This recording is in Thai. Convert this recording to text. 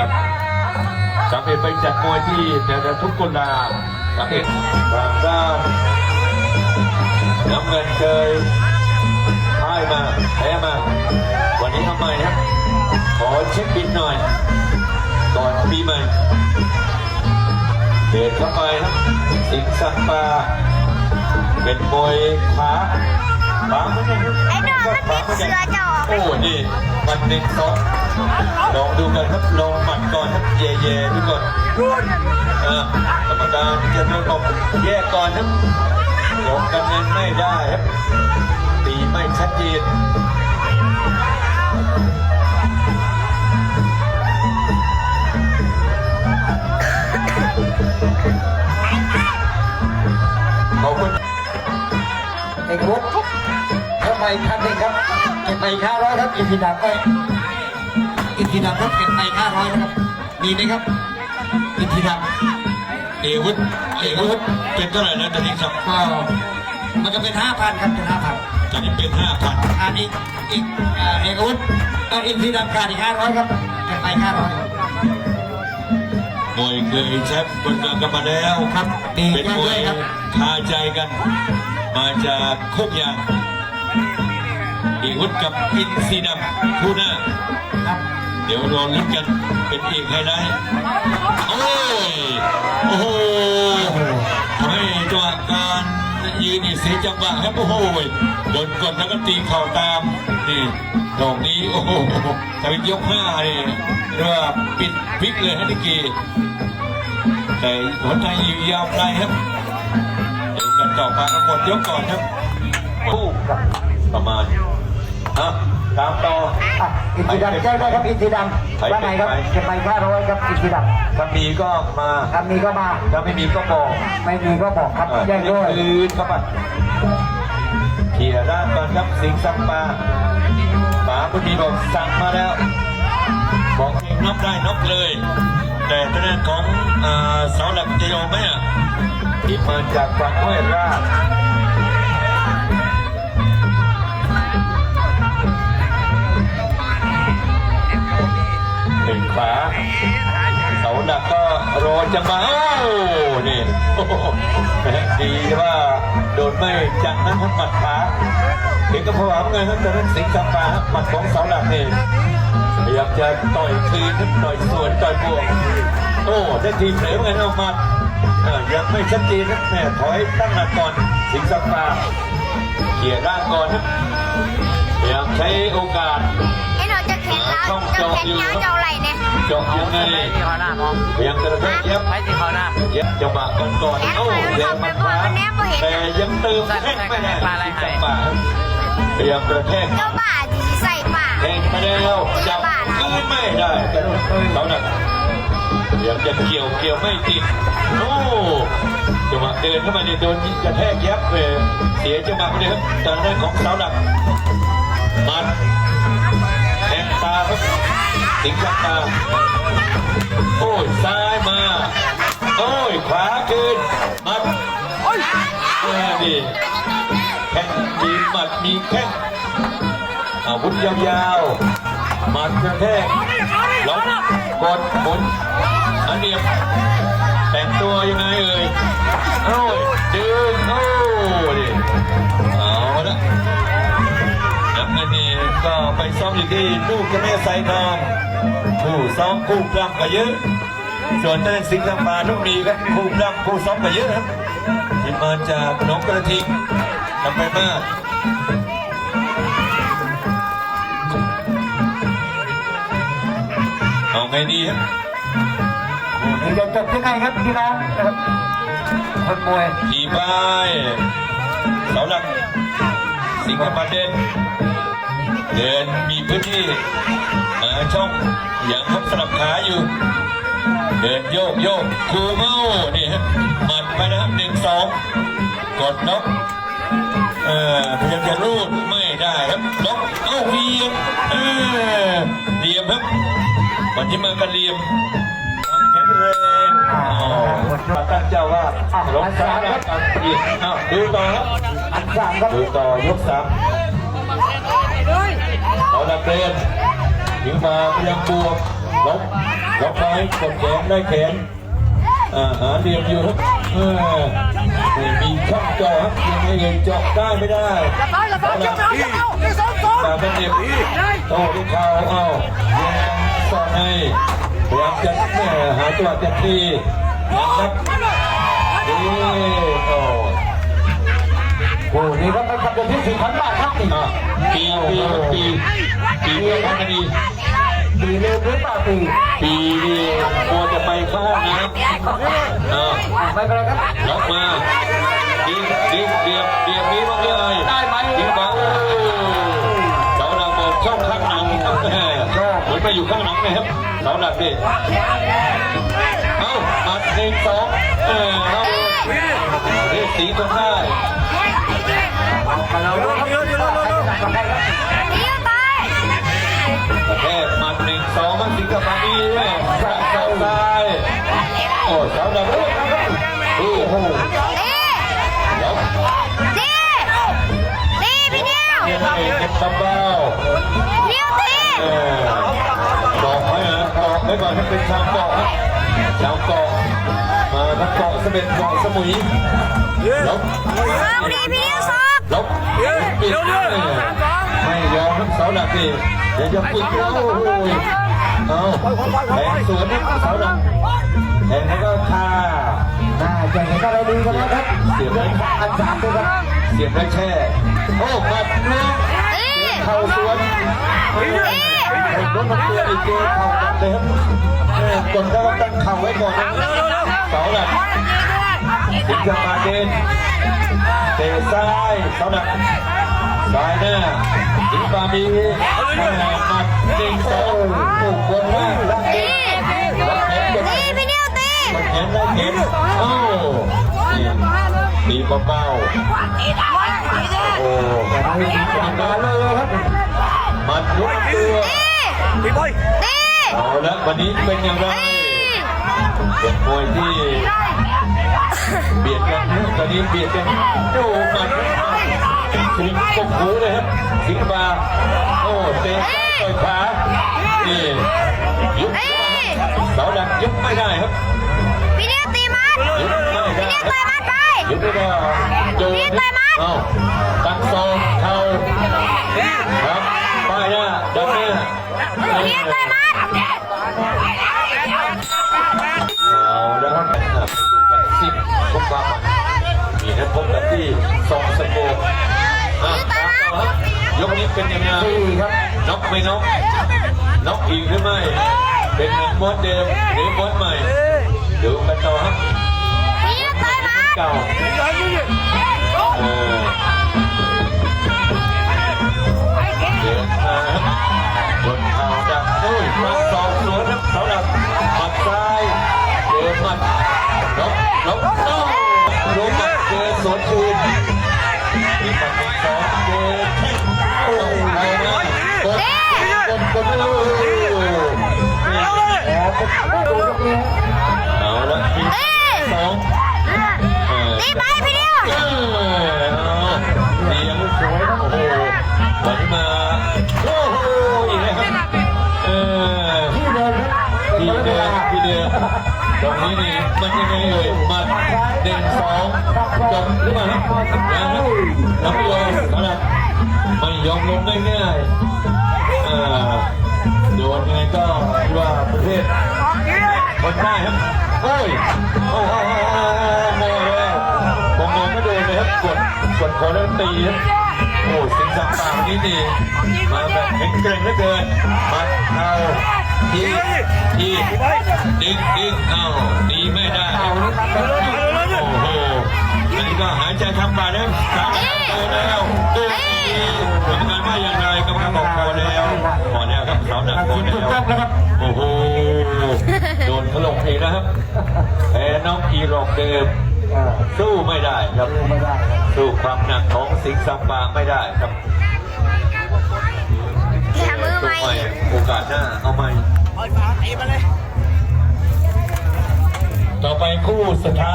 ครับสาเอ็ดไปจัดมวยที่แถวๆทุกคนดาสามเอ็ดทางด้านน้ำเงินเคยพ่ายมาแพ้มา วันนี้ทำไมครับ ขอเช็คบินหน่อย ก่อนปีใหม่เดินเข้าไปครับสิงสักปาเป็นมวยขาขวา ไอ้ดอกมันติดเชื้อจอก โอ้นี่มันหนึ่งสองลองดูกันครับลองหมัดก่อนครับเย่เย่ๆดูก่อนเออกรรมการจะต้องบอกแยกก่อนครับลงกันนั้นไม่ได้ครับตีไม่ชัดเจนขอบคุณเอกวุ ฒิเข้าไปคันหนึ่งครับ เก็บไปห้าร้อยครับอินทิดับไปอินทิดับครับเก็บไปห้าร้อยนะครับมีไหมครับอินทิดับเอวุฒเอวุฒเป็นเท่าไหร่นะตอนนี้ครับก็มันจะเป็นห้าพันครับเป็นห้าพันตอนนี้เป็นห้าพันอันนี้อีกอ่าเอกวุฒิก็อินทิดับขาดอีกห้าร้อยครับเก็บไปห้าร้อยมวยเคยแชมป์บนเมืองกันมาแล้วครับดีเป็นมวยครับคาใจกัน มาจากโคกยาง เอกวุฒกับอินซีดำคู่หน้า เดี๋ยวรอลุ้นกันเป็นเอกไฮไลท์โอ้ยโอ้โหทำให้จังหวะการยืนนี่เสียจังหวะครับโอ้โหโดนกดแล้วก็ตีเข่าตามนี่ดอกนี้โอ้โหถ้าเป็นยกห้านี่เรียกว่าปิดพลิกเลยฮะนิกกี้แต่หัวใจยู่ยาวไกลครับเดี๋ยวกันต่อมาทั้งหมดยกก่อนครับคู่ครับประมาณ อะตามต่ออะอินทิดับแจ้งได้ครับอินทิดับว่าไงครับเก็บไปห้าร้อยครับอินทิดับถ้ามีก็มาถ้ามีก็มาถ้าไม่มีก็บอก ไม่มีก็บอกครับเออแจ้งด้วยคืนเข้าไปเขี่ยด้านก่อนครับสิงห์สังปาหมาพอดีบอกสั่งมาแล้วบอกเองน็อกได้น็อกเลย แต่ทางด้านของอ่าเสาหลักจะยอมไหมอะที่มาจากฝั่งห้วยราชา เสาหนักก็รอจะมาโอ้นี่ดีว่าโดนไม่จังนั้นหมัดขาเห็นกับผวาเงินทั้งแต่นั้นสิงห์สัมปาหมัดของเสาหลักนี่พยายามจะต่อยคืนต่อยสวนต่อยบวกโอ้ได้ทีเผลอเหมือนกันเอาหมัดยังไม่ชัดเจนนะแม่ถอยตั้งหลักก่อนสิงห์สัมปาเขี่ยร่างก่อนนะพยายามใช้โอกาส ไอ้ดอกจะแข็งแล้วจะแข็งยาวจะเอาไหลเนี่ยเจาะยังไงที่เขาหน้ามองพยายามจะระเบิดยับไปที่เขาหน้าเย็บจังหวะกันก่อนโอ้แรงมันขวาแต่ยังเติมแข้งไม่ได้จังหวะพยายามกระแทกเจ้าบ้าจีใส่ป่าแทงไปแล้วจับก็ไม่ได้เขาหนักพยายามจะเกี่ยวเกี่ยวไม่ติดโอ้จังหวะเดินเข้ามาเนี่ยโดนกระแทกยับเลยเสียจังหวะไปเลยครับทางด้านของเสาหลักมันแทง ตาครับสิงห์ตา โอ้ยซ้ายมา โอ้ยขวาคืนมัดเออนี่แข้งมีหมัดมีแข้งอาวุธยาวๆหมัดกระแทกล้มกดหมุนอันเดียบแต่งตัวยังไงเอ่ยโอ้ยดึงโอ้ดิเอาละ ก็ไปซ้อมอยู่ที่ลูกเจ้าแม่ไซทองผู้ซ้อมคู่ปล้ำก็เยอะ ส่วนท่านสิงห์ลำปานุมีครับคู่ปล้ำคู่ซ้อมก็เยอะครับที่มาจากหนองกระทิงทำไปมากเอาไงดีครับนี่จะจบยังไงครับพี่น้องนะครับคนมวยขี่บายเสาหลักสิงห์ลำปาเด่น เดินมีพื้นที่มาช่องอย่างทับสลับขาอยู่ เดินโยกโยกคูเมานี่ฮะหมัดไปนะครับหนึ่งสองกดน็อกเออพยายามจะรูดไม่ได้ครับน็อกเอ้าเวียนเออเหลี่ยมครับวันที่มากันเหลี่ยมแข็งแรงอ๋อตั้งเจ้าว่าลงสามการเปลี่ยนอ้าวดูต่อครับอันสามครับดูต่อยกสาม เอาละเกรนยิงมาพยายามบวกล้มล้มอกไว้กดแขนได้แขนอ่าหาเหลี่ยมอยู่ครับเออมีช่องจาะครับยังไงเอ่ยเจาะได้ไม่ได้เอาละแต่เป็นเด็กโอ้ลูกเขาเอายังสอนให้พยายามจะหาจังหวะจะตีนะครับดีโอ้ โอ้นี่ก็เป็นคำเดียวที่สี่พันบาทครับนี่อะปีปีครับปีปีเดียวกันดีปีเร็วหรือเปล่าปีปีนี่กลัวจะไปเข้าห้องน้ำอ่าไม่เป็นไรครับล็อกมาดีดีเดียบเดียบนี้บ้างเลยได้ไหมดีบ้างเสาหลักบอกช่องข้างหลังครับเหมือนไปอยู่ข้างหลังนะครับเสาหลักดิเอ้าอัดหนึ่งสองเออเอาเรียกสีตรงได้ ก่อนให้เป็นชาวเกาะครับชาวเกาะมาทั้งเกาะเสม็ดเกาะสมุยลบเอาดีพี่นิวซอกลบปิดไม่ยอมทั้งเสาหลักดิเดี๋ยวจะปิดโอ้โหเอาแทงสวนนี่เสาหลัก แทงแล้วก็คาน่าจะเห็นอะไรดีกันนะครับเสียงอันสามด้วยครับเสียบแล้วแช่โอ้หมัดหนึ่งดีเข่าสวนเฮ้ยรถมันเตัวไอ้เจเข่ากันเลยครับกดแล้วก็ตั้งเข่าไว้ก่อนเสาหลักถึงจะมาเดนเตะซ้ายเสาหนักซ้ายหน้าถึงปามีม่หมัดจริงสองโอ้คนมากรักเด็กรักเห็นเด็ก ดีพี่นิวตีรักเห็นรักเห็นโอ้นี่ตีเบาๆโอ้ไม่มีปัญหาเลยครับหมัดลุกตัวดีเอาละวันนี้เป็นอย่างไรเป็นมวยที่เบียดกันนะตอนนี้เบียดกันโอ้หมัดสิงกบหูเลยครับสิงห์บาโอ้เตะต่อยขานี่ยุบเสาดักยุบไม่ได้ครับ นิวต่อยมัดไปยุบไม่ได้โดเอาตั้งซองเข่าครับป้ายหน้าดันหน้าพี่ต่อยมัดเอาแล้วครับดูกันสิบพบความมันมีนัดพบกันที่ซองสโกปอะตามต่อครับยกนี้เป็นยังไงครับน็อกไม่น็อกน็อกอีกหรือไม่ เป็นมดเดิมหรือมดใหม่ ดูกันต่อครับ เก่าเออเดินมาครับนเข่าดักโอ้ยมาสองสวนครับเสาดักหมัดซ้ายเจอหมัดน็อกน็อกโอ้โดนหมัดเจอสวนคืนมีหมัดหนึ่สองเจอแข้งโอ้ยเอามากดกดกดโอ้ยอ๋อเป็นดูยกนี้เอาละทีดีสอง ไปพี่นิวเออเอาเสียงสวยโอ้โหวันนี้มาโอ้โหอีกแล้วครับเออที่เดินครับที่เดิลามที่เดิมตรงนี้นี่มันยังไงเอ่ยมันหนึ่งสองจบหรือเปล่าครับยังครับยังไม่ยอมนะครับไม่ยอมลงง่ายๆอ่าโดนยังไงก็คิดว่าประเภทคนได้ครับโอ้ยโอ้โห ครับกดกดคอแล้วตีครับโอ้สิงสังปากนี่นี่มาแบบแข็งแกร่งเหลือเกินมาเอาทีทีดึงดึงเอาตีไม่ได้โอ้โหอันนี้ก็หายใจทำบาดแล้วสามโตแล้วตัวผลงานว่าอย่างไรก็มาบอกพอแล้วพอแล้วครับสาวหนักพอแล้วโอ้โหโดนถล่มอีกแล้วครับแพ้น้องอีรอกเดิม ออสู้ไม่ได้ครับ ดูไม่ได้ครับสู้ความหนักของสิงห์ซัมบาไม่ได้ครับแค่มือไหมต้องโอกาสหน้าเอาใหม่ ต่อไปคู่สุดท้าย